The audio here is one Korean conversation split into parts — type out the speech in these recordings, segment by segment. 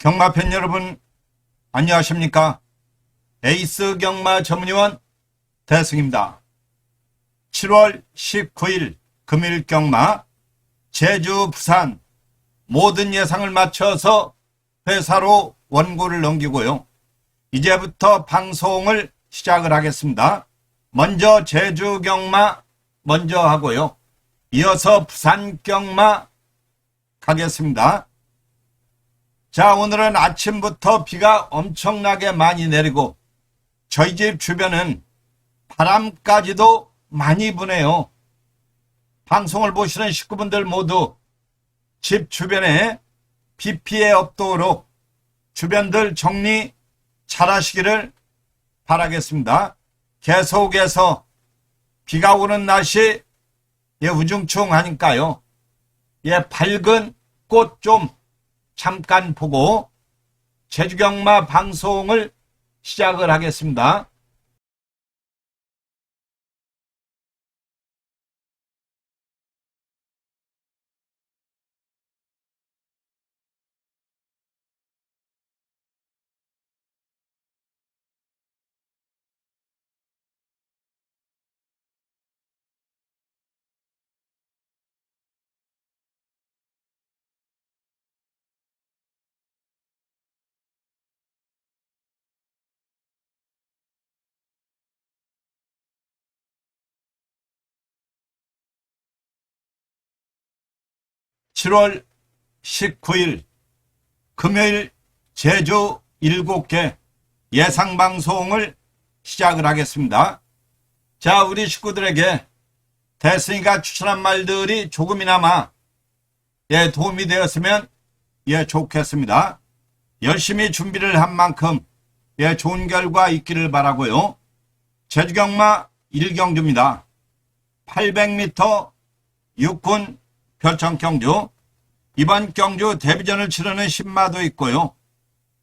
경마팬 여러분 안녕하십니까? 에이스 경마 전문위원 대승입니다. 7월 19일 금일 경마 제주 부산 모든 예상을 맞춰서 회사로 원고를 넘기고요. 이제부터 방송을 시작을 하겠습니다. 먼저 제주 경마 먼저 하고요. 이어서 부산 경마 가겠습니다. 자, 오늘은 아침부터 비가 엄청나게 많이 내리고 저희 집 주변은 바람까지도 많이 부네요. 방송을 보시는 식구분들 모두 집 주변에 비 피해 없도록 주변들 정리 잘 하시기를 바라겠습니다. 계속해서 비가 오는 날씨 예, 우중충 하니까요. 예, 밝은 꽃 좀 잠깐 보고 제주경마 방송을 시작을 하겠습니다. 칠월 19일 금요일 제주 7개 예상방송을 시작을 하겠습니다. 자, 우리 식구들에게 대승이가 추천한 말들이 조금이나마 예, 도움이 되었으면 예, 좋겠습니다. 열심히 준비를 한 만큼 예, 좋은 결과 있기를 바라고요. 제주경마 1경주입니다. 800m 육군 별청 경주 이번 경주 데뷔전을 치르는 신마도 있고요.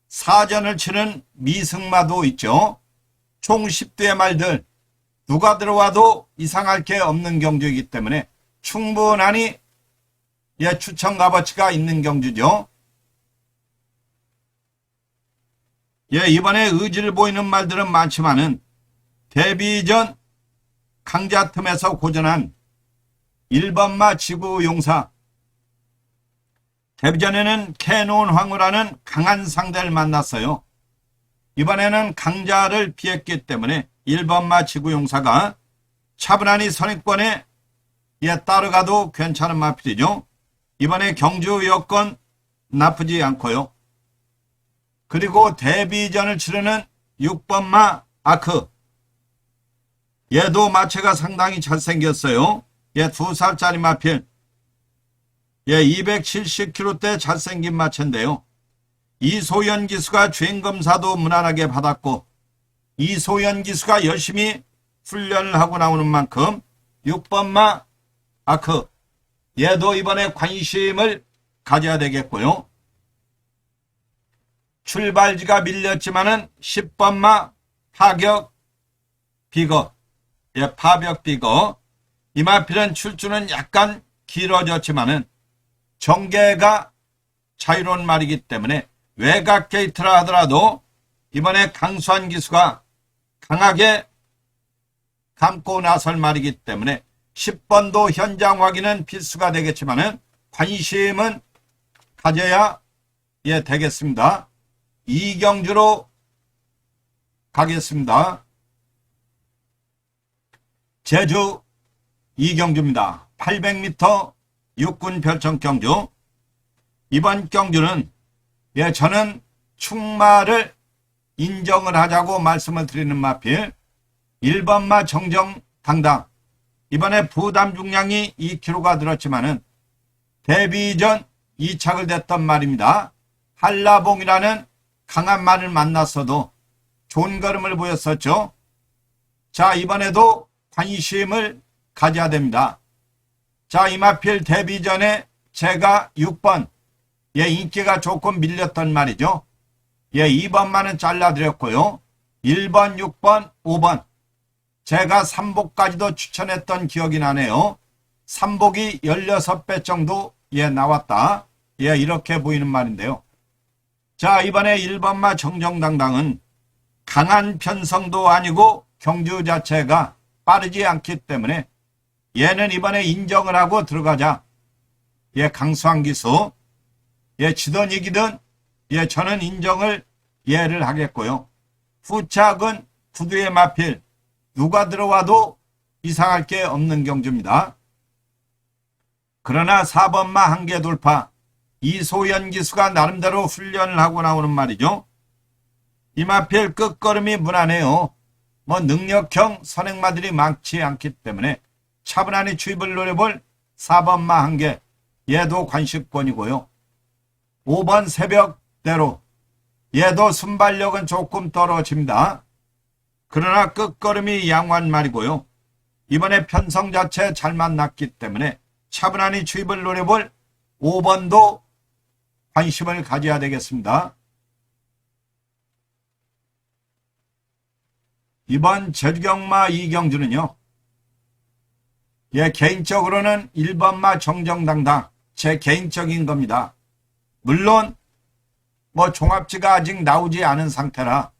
사전을 치는 미승마도 있죠. 총 10대의 말들 누가 들어와도 이상할 게 없는 경주이기 때문에 충분하니 예, 추천 값어치가 있는 경주죠. 예, 이번에 의지를 보이는 말들은 많지만은 데뷔 전 강자 틈에서 고전한 1번마 지구용사 데뷔전에는 캐논 황후라는 강한 상대를 만났어요. 이번에는 강자를 피했기 때문에 1번마 지구용사가 차분하니 선입권에 예, 따라가도 괜찮은 마필이죠. 이번에 경주 여건 나쁘지 않고요. 그리고 데뷔전을 치르는 6번마 아크. 얘도 마체가 상당히 잘생겼어요. 얘 두 살짜리 마필. 예, 270kg대 잘생긴 마체인데요. 이소연 기수가 주행검사도 무난하게 받았고 이소연 기수가 열심히 훈련을 하고 나오는 만큼 6번마 아크 얘도 이번에 관심을 가져야 되겠고요. 출발지가 밀렸지만은 10번마 파격 비거 예, 파벽 비거 이마필은 출주는 약간 길어졌지만은 정계가 자유로운 말이기 때문에 외곽 게이트라 하더라도 이번에 강수한 기수가 강하게 감고 나설 말이기 때문에 10번도 현장 확인은 필수가 되겠지만 은 관심은 가져야 예 되겠습니다. 이경주로 가겠습니다. 제주 이경주입니다. 800m 육군 별청 경주. 이번 경주는 예, 저는 충마를 인정을 하자고 말씀을 드리는 마필 1번마 정정 당당 이번에 부담 중량이 2kg가 늘었지만은 데뷔 전 2착을 댔던 말입니다. 한라봉이라는 강한 말을 만났어도 좋은 걸음을 보였었죠. 자, 이번에도 관심을 가져야 됩니다. 자, 이마필 데뷔 전에 제가 6번, 예, 인기가 조금 밀렸던 말이죠. 예, 2번만은 잘라드렸고요. 1번, 6번, 5번. 제가 3복까지도 추천했던 기억이 나네요. 3복이 16배 정도, 예, 나왔다. 예, 이렇게 보이는 말인데요. 자, 이번에 1번마 정정당당은 강한 편성도 아니고 경주 자체가 빠르지 않기 때문에 얘는 이번에 인정을 하고 들어가자. 예, 강수한 기수. 예, 지던 이기든 예, 저는 인정을 예를 하겠고요. 후착은 구두에 마필. 누가 들어와도 이상할 게 없는 경주입니다. 그러나 4번마 한계 돌파. 이소연 기수가 나름대로 훈련을 하고 나오는 말이죠. 이마필 끝걸음이 무난해요. 뭐 능력형 선행마들이 많지 않기 때문에 차분하니 주입을 노려볼 4번마 한 개 얘도 관식권이고요. 5번 새벽대로 얘도 순발력은 조금 떨어집니다. 그러나 끝걸음이 양호한 말이고요. 이번에 편성 자체 잘 만났기 때문에 차분하니 주입을 노려볼 5번도 관심을 가져야 되겠습니다. 이번 제주경마 이경주는요. 예, 개인적으로는 1번마 정정당당 제 개인적인 겁니다. 물론 뭐 종합지가 아직 나오지 않은 상태라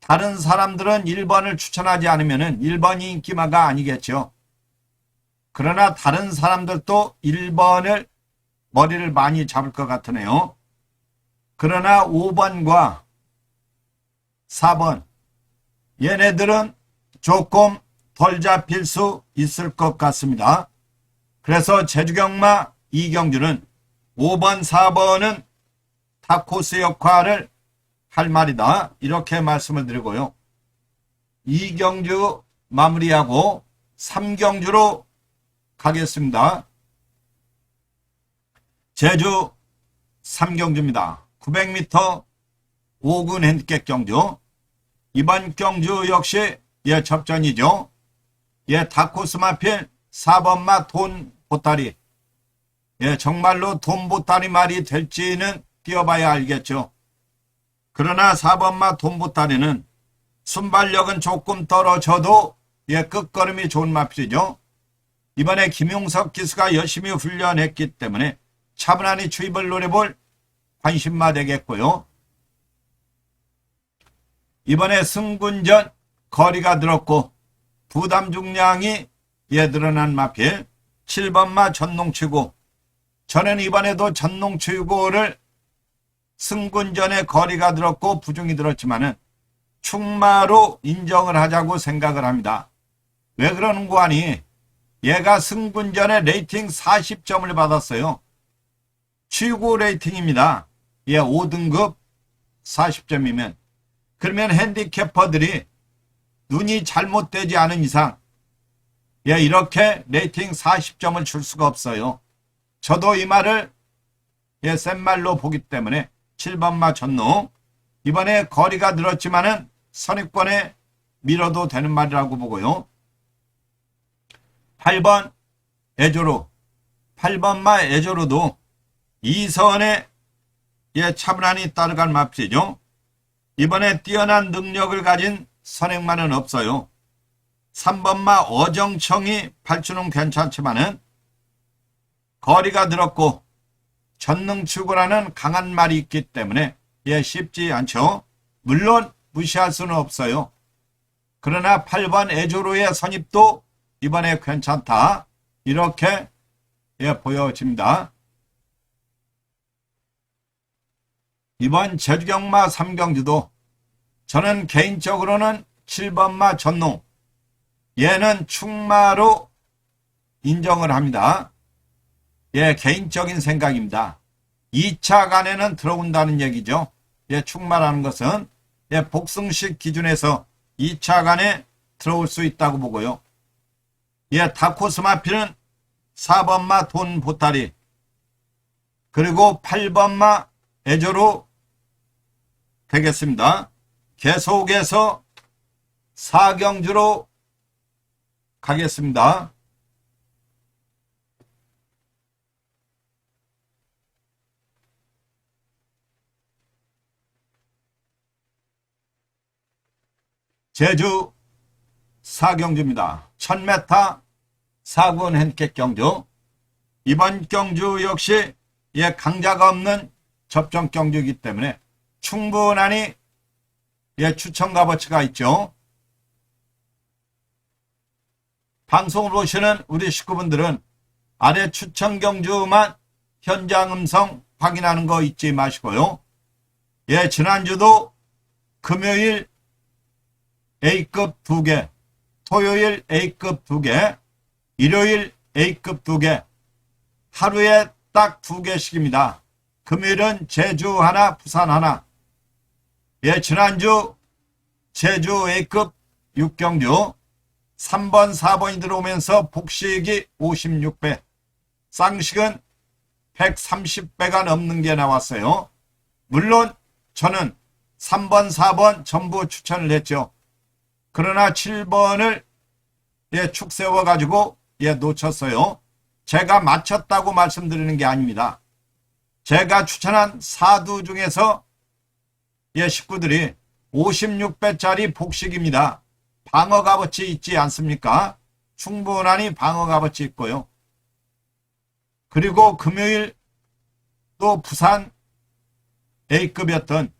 다른 사람들은 1번을 추천하지 않으면 1번이 인기마가 아니겠죠. 그러나 다른 사람들도 1번을 머리를 많이 잡을 것 같으네요. 그러나 5번과 4번 얘네들은 조금 덜 잡힐 수 있을 것 같습니다. 그래서 제주경마 이경주는 5번, 4번은 타코스 역할을 할 말이다. 이렇게 말씀을 드리고요. 이경주 마무리하고 3경주로 가겠습니다. 제주 3경주입니다. 900m 5군 핸디캡 경주. 이번 경주 역시 예 접전이죠. 예 다코스 마필 4번마 돈 보따리. 예 정말로 돈 보따리 말이 될지는 뛰어봐야 알겠죠. 그러나 4번마 돈 보따리는 순발력은 조금 떨어져도 예 끝걸음이 좋은 마필이죠. 이번에 김용석 기수가 열심히 훈련했기 때문에 차분하니 주입을 노려볼 관심마 되겠고요. 이번에 승군전 거리가 들었고 부담 중량이 예 늘어난 마필 7번마 전농치고 저는 이번에도 전농치고를 승군전에 거리가 들었고 부중이 들었지만은 충마로 인정을 하자고 생각을 합니다. 왜 그러는 거 아니? 얘가 승군전에 레이팅 40점을 받았어요. 최고 레이팅입니다. 얘 5등급 40점이면 그러면 핸디캐퍼들이 눈이 잘못되지 않은 이상 예, 이렇게 레이팅 40점을 줄 수가 없어요. 저도 이 말을 예, 센 말로 보기 때문에 7번마 전농 이번에 거리가 늘었지만은 선입권에 밀어도 되는 말이라고 보고요. 8번 애조로 8번마 애조로도 이선에 예, 차분하니 따라갈 맙시죠. 이번에 뛰어난 능력을 가진 선행만은 없어요. 3번마 어정청이 발주는 괜찮지만은 거리가 늘었고 전능추구라는 강한 말이 있기 때문에 예 쉽지 않죠. 물론 무시할 수는 없어요. 그러나 8번 애조로의 선입도 이번에 괜찮다. 이렇게 예 보여집니다. 이번 제주경마 3경주도 저는 개인적으로는 7번마 전농 얘는 충마로 인정을 합니다. 예, 개인적인 생각입니다. 2차 간에는 들어온다는 얘기죠. 예, 충마라는 것은 예, 복승식 기준에서 2차 간에 들어올 수 있다고 보고요. 예, 다코스마피는 4번마 돈 보따리 그리고 8번마 애조로 되겠습니다. 계속해서 사경주로 가겠습니다. 제주 사경주입니다. 1000m 사군 핸켓 경주. 이번 경주 역시 예 강자가 없는 접전 경주이기 때문에 충분하니 예, 추천 값어치가 있죠. 방송을 보시는 우리 식구분들은 아래 추천 경주만 현장 음성 확인하는 거 잊지 마시고요. 예, 지난주도 금요일 A급 2개, 토요일 A급 2개, 일요일 A급 2개, 하루에 딱 2개씩입니다. 금요일은 제주 하나, 부산 하나. 예, 지난주 제주 A급 6경주 3번, 4번이 들어오면서 복식이 56배, 쌍식은 130배가 넘는 게 나왔어요. 물론 저는 3번, 4번 전부 추천을 했죠. 그러나 7번을 예, 축 세워가지고 예, 놓쳤어요. 제가 맞췄다고 말씀드리는 게 아닙니다. 제가 추천한 사두 중에서 예, 식구들이 56배짜리 복식입니다. 방어 값어치 있지 않습니까? 충분하니 방어 값어치 있고요. 그리고 금요일 또 부산 A급이었던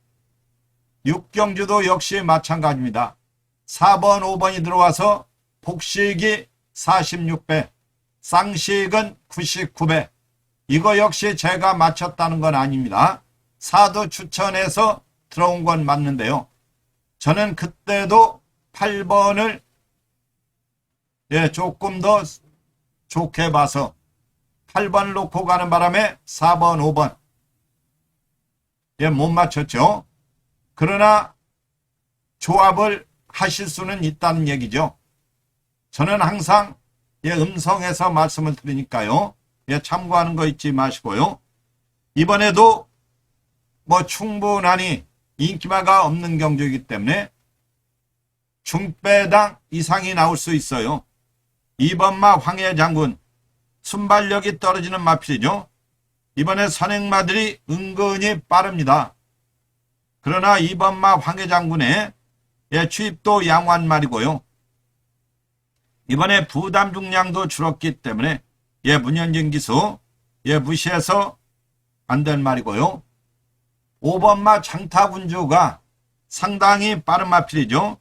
육경주도 역시 마찬가지입니다. 4번, 5번이 들어와서 복식이 46배, 쌍식은 99배. 이거 역시 제가 맞췄다는 건 아닙니다. 사도 추천해서 들어온 건 맞는데요. 저는 그때도 8번을 예, 조금 더 좋게 봐서 8번을 놓고 가는 바람에 4번, 5번 예, 못 맞췄죠. 그러나 조합을 하실 수는 있다는 얘기죠. 저는 항상 예, 음성에서 말씀을 드리니까요. 예, 참고하는 거 잊지 마시고요. 이번에도 뭐 충분하니 인기마가 없는 경주이기 때문에 중배당 이상이 나올 수 있어요. 2번마 황해 장군 순발력이 떨어지는 마필이죠. 이번에 선행마들이 은근히 빠릅니다. 그러나 2번마 황해 장군의 예, 취입도 양호한 말이고요. 이번에 부담 중량도 줄었기 때문에 예, 문현진 기수 예, 무시해서 안될 말이고요. 5번마 장타군주가 상당히 빠른 마필이죠.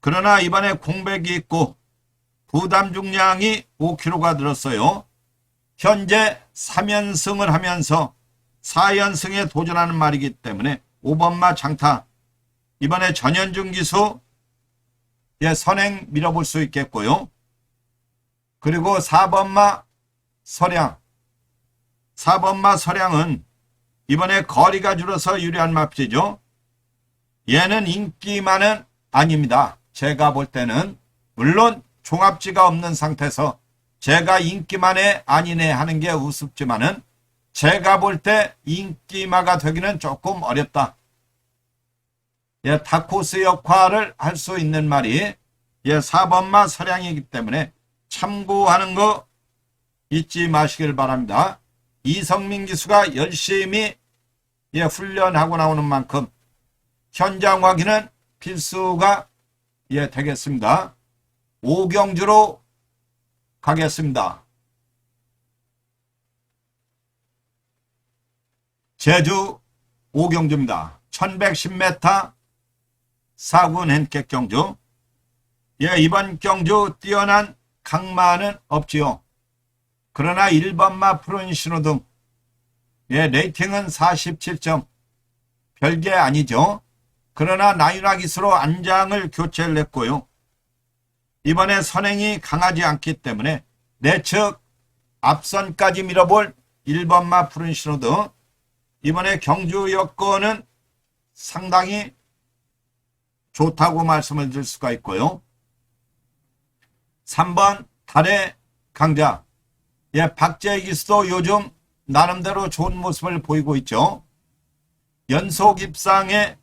그러나 이번에 공백이 있고 부담 중량이 5kg가 늘었어요. 현재 3연승을 하면서 4연승에 도전하는 말이기 때문에 5번마 장타 이번에 전현중 기수 예, 선행 밀어볼 수 있겠고요. 그리고 4번마 서량 4번마 서량은 이번에 거리가 줄어서 유리한 마필이죠. 얘는 인기만은 아닙니다. 제가 볼 때는 물론 종합지가 없는 상태에서 제가 인기만에 아니네 하는 게 우습지만은 제가 볼 때 인기마가 되기는 조금 어렵다. 예, 다코스 역할을 할 수 있는 말이 예, 4번마 서량이기 때문에 참고하는 거 잊지 마시길 바랍니다. 이성민 기수가 열심히 예, 훈련하고 나오는 만큼 현장 확인은 필수가 예, 되겠습니다. 오경주로 가겠습니다. 제주 오경주입니다. 1110m 사군 hen객 경주. 예, 이번 경주 뛰어난 강마는 없지요. 그러나 1번마 프로인 신호등 예, 레이팅은 47점. 별게 아니죠. 그러나 나윤화 기수로 안장을 교체를 했고요. 이번에 선행이 강하지 않기 때문에 내측 앞선까지 밀어볼 1번마 푸른 신호등 이번에 경주 여건은 상당히 좋다고 말씀을 드릴 수가 있고요. 3번 달의 강자 예, 박재희 기수도 요즘 나름대로 좋은 모습을 보이고 있죠. 연속 입상에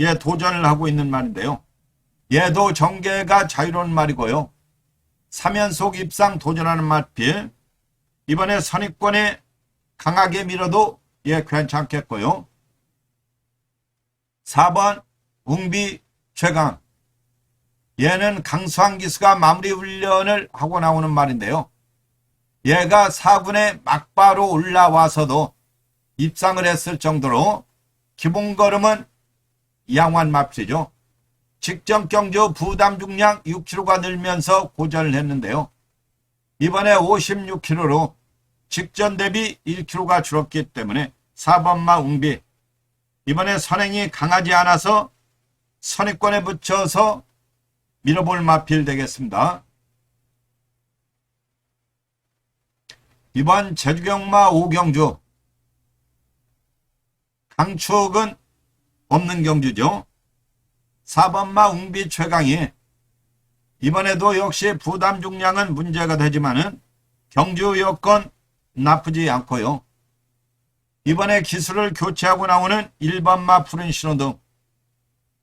예, 도전을 하고 있는 말인데요. 얘도 정계가 자유로운 말이고요. 3연속 입상 도전하는 말필 이번에 선입권에 강하게 밀어도 예, 괜찮겠고요. 4번 웅비 최강 얘는 강수한 기수가 마무리 훈련을 하고 나오는 말인데요. 얘가 4군에 막바로 올라와서도 입상을 했을 정도로 기본 걸음은 양환 마필이죠. 직전 경주 부담 중량 6kg가 늘면서 고전을 했는데요. 이번에 56kg로 직전 대비 1kg가 줄었기 때문에 4번마 웅비 이번에 선행이 강하지 않아서 선입권에 붙여서 밀어볼 마필 되겠습니다. 이번 제주경마 오경주 강축은 없는 경주죠. 4번마 웅비 최강이 이번에도 역시 부담 중량은 문제가 되지만은 경주 여건 나쁘지 않고요. 이번에 기술을 교체하고 나오는 1번마 푸른 신호등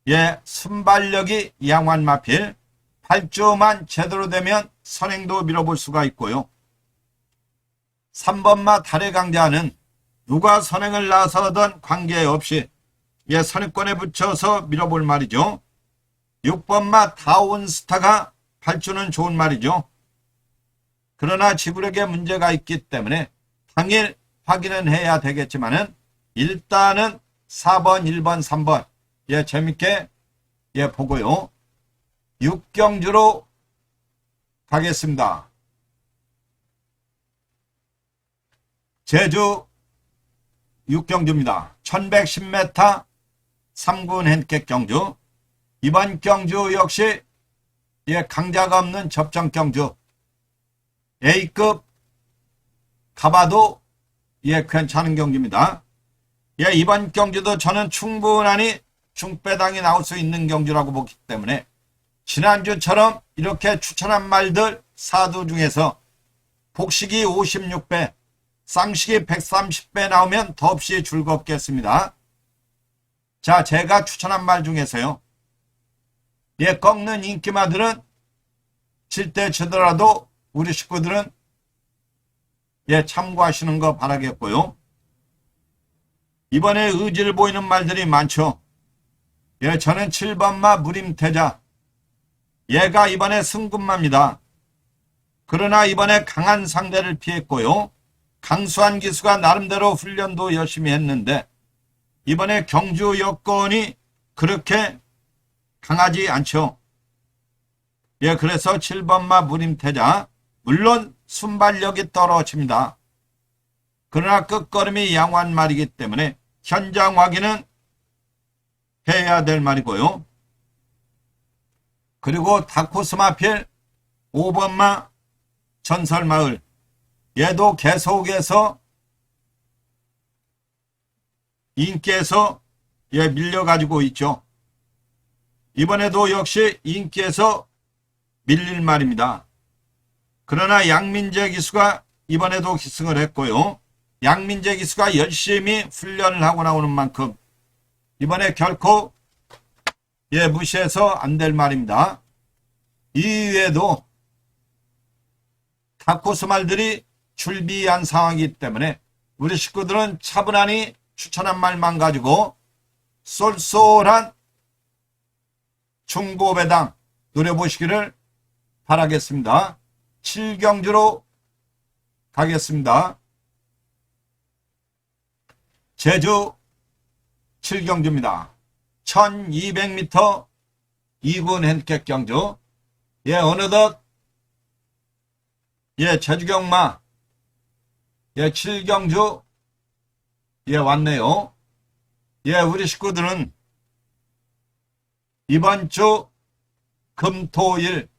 예, 순발력이 양환 마필 8조만 제대로 되면 선행도 밀어볼 수가 있고요. 3번마 달의 강자는 누가 선행을 나서던 관계없이 예, 선입권에 붙여서 밀어볼 말이죠. 6번마 다운스타가 발주는 좋은 말이죠. 그러나 지구력에 문제가 있기 때문에 당일 확인은 해야 되겠지만은 일단은 4번, 1번, 3번 예, 재밌게 예, 보고요. 6경주로 가겠습니다. 제주 6경주입니다. 1110m 3군 핸객 경주. 이번 경주 역시 예, 강자가 없는 접전 경주. A급 가봐도 예, 괜찮은 경주입니다. 예, 이번 경주도 저는 충분하니 중배당이 나올 수 있는 경주라고 보기 때문에 지난주처럼 이렇게 추천한 말들 사두 중에서 복식이 56배, 쌍식이 130배 나오면 더없이 즐겁겠습니다. 자, 제가 추천한 말 중에서요. 예, 꺾는 인기마들은 칠 때 치더라도 우리 식구들은 예, 참고하시는 거 바라겠고요. 이번에 의지를 보이는 말들이 많죠. 예, 저는 7번마 무림태자. 얘가 이번에 승군마입니다. 그러나 이번에 강한 상대를 피했고요. 강수한 기수가 나름대로 훈련도 열심히 했는데 이번에 경주 여건이 그렇게 강하지 않죠. 예, 그래서 7번마 무림태자 물론 순발력이 떨어집니다. 그러나 끝걸음이 양호한 말이기 때문에 현장 확인은 해야 될 말이고요. 그리고 다코스마필 5번마 전설마을 얘도 계속해서 인기에서 예, 밀려가지고 있죠. 이번에도 역시 인기에서 밀릴 말입니다. 그러나 양민재 기수가 이번에도 기승을 했고요. 양민재 기수가 열심히 훈련을 하고 나오는 만큼 이번에 결코 예 무시해서 안 될 말입니다. 이외에도 다코스 말들이 출비한 상황이기 때문에 우리 식구들은 차분하니 추천한 말만 가지고 쏠쏠한 중고 배당 노려보시기를 바라겠습니다. 7경주로 가겠습니다. 제주 7경주입니다. 1200m 2군 핸객 경주. 예, 어느덧 예, 제주경마 예, 7경주 예, 왔네요. 예, 우리 식구들은 이번 주 금토일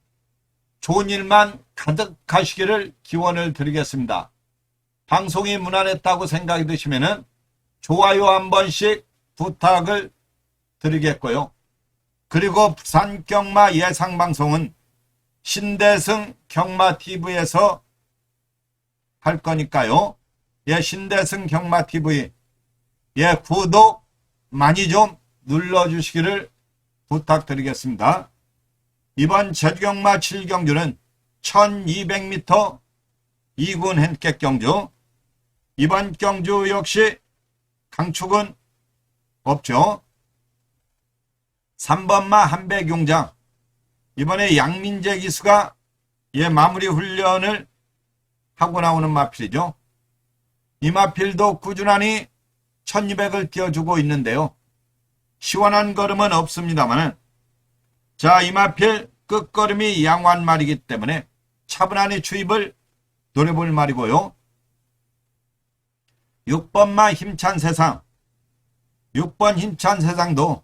좋은 일만 가득하시기를 기원을 드리겠습니다. 방송이 무난했다고 생각이 드시면은 좋아요 한 번씩 부탁을 드리겠고요. 그리고 부산 경마 예상 방송은 신대승 경마 TV에서 할 거니까요. 예, 신대승 경마 TV 예, 구독 많이 좀 눌러 주시기를 부탁드리겠습니다. 이번 제주경마 7경주는 1200m 2군 핸객 경주 이번 경주 역시 강축은 없죠. 3번마 한백용장 이번에 양민재 기수가 예 마무리 훈련을 하고 나오는 마필이죠. 이 마필도 꾸준하니 1200을 띄워주고 있는데요. 시원한 걸음은 없습니다만은 자 이 마필 끝걸음이 양호한 말이기 때문에 차분하니 추입을 노려볼 말이고요. 6번마 힘찬 세상 6번 힘찬 세상도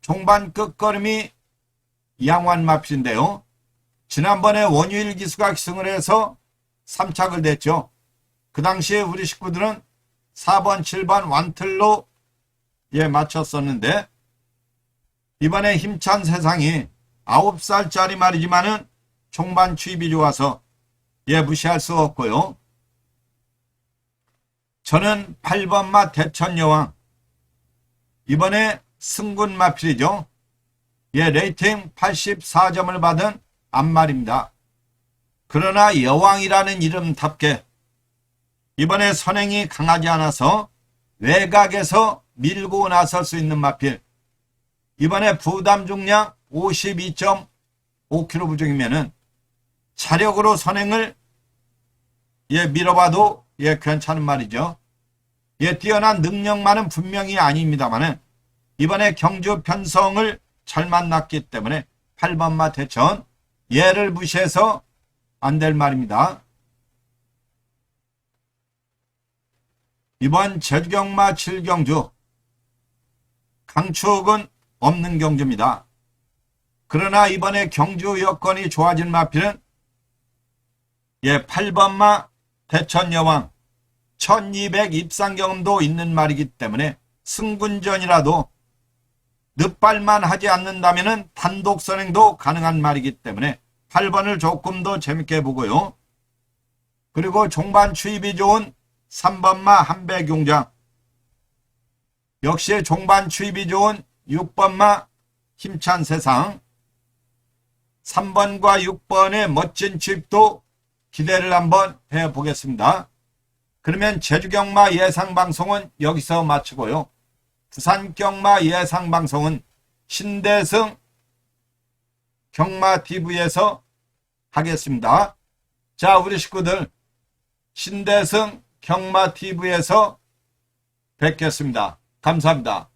종반 끝걸음이 양호한 마필인데요. 지난번에 원유일 기수가 기승을 해서 3착을 냈죠. 그 당시에 우리 식구들은 4번, 7번 완틀로 예, 맞췄었는데 이번에 힘찬 세상이 9살짜리 말이지만은 종반 취입이 좋아서 예, 무시할 수 없고요. 저는 8번마 대천여왕 이번에 승군 마필이죠. 예, 레이팅 84점을 받은 앞말입니다. 그러나 여왕이라는 이름답게 이번에 선행이 강하지 않아서 외곽에서 밀고 나설 수 있는 마필. 이번에 부담 중량 52.5kg 부정이면은 차력으로 선행을 예 밀어봐도 예 괜찮은 말이죠. 예 뛰어난 능력만은 분명히 아닙니다만은 이번에 경주 편성을 잘 만났기 때문에 8번마 대천 얘를 무시해서 안 될 말입니다. 이번 제주경마 7경주 강축은 없는 경주입니다. 그러나 이번에 경주 여건이 좋아진 마필은 예 8번마 대천여왕 1200 입상 경험도 있는 말이기 때문에 승군전이라도 늦발만 하지 않는다면 단독 선행도 가능한 말이기 때문에 8번을 조금 더 재밌게 보고요. 그리고 종반 추입이 좋은 3번마 한배경장 역시 종반 추입이 좋은 6번마 힘찬 세상 3번과 6번의 멋진 추입도 기대를 한번 해보겠습니다. 그러면 제주경마 예상방송은 여기서 마치고요. 부산경마 예상방송은 신대승 경마TV에서 하겠습니다. 자, 우리 식구들, 신대승 경마TV에서 뵙겠습니다. 감사합니다.